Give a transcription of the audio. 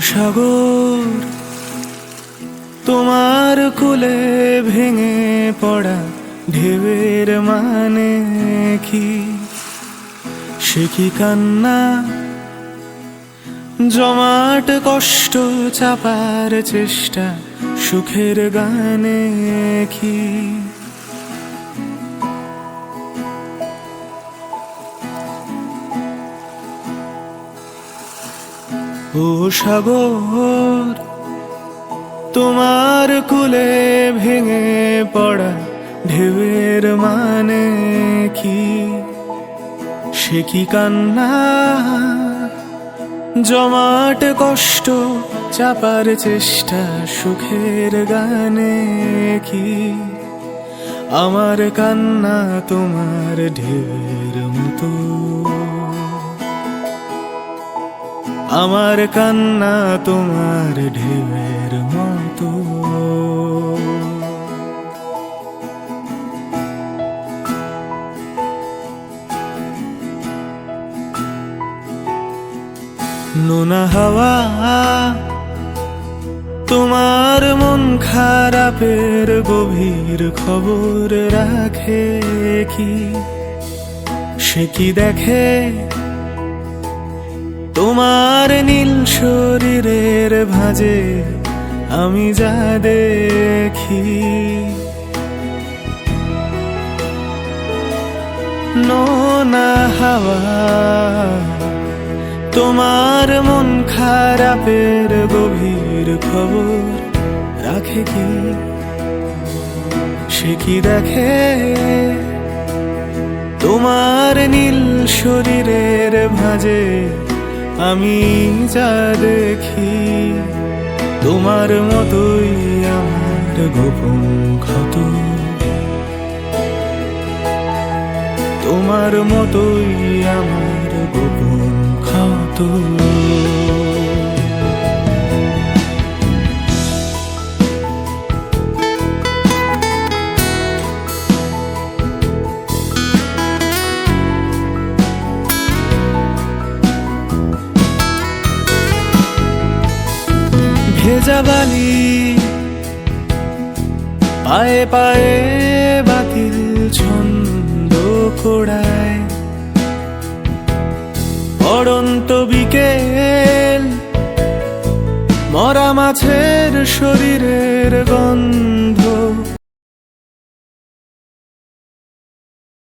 সাগর, তোমার কুলে ভেঙে পড়া ঢেউয়ের মানে কি? সে কি কান্না? জমাট কষ্ট চাপার চেষ্টা সুখের গানে কি? ও সাগর, তোমার কুলে ভেঙে পড়া ঢেউয়ের মানে কি? সে কি কান্না? জমাট কষ্ট চাপার চেষ্টা সুখের গানে কি? আমার কান্না তোমার ঢেউয়ের মতো। আমার কান্না তোমার ঢেউয়ের মতো। নোনা হাওয়া, তোমার মন খারাপের গভীর খবর রাখে কি? সে কি দেখে তোমার নীল শরীরের ভাঁজে আমি যা দেখি। নোনা হাওয়া, তোমার মন খারাপের গভীর খবর রাখে কি? সে কি দেখে? তোমার নীল শরীরের ভাঁজে আমি যা দেখি তোমার মতোই আমার গোপন ক্ষত। তোমার মতোই আমার গোপন ক্ষত। ভেজা বালি পায়ে পায়ে বাতিল ছন্দ কোড়ায় অড়ন্ত বিকেল মরা মাছের শরীরের গন্ধ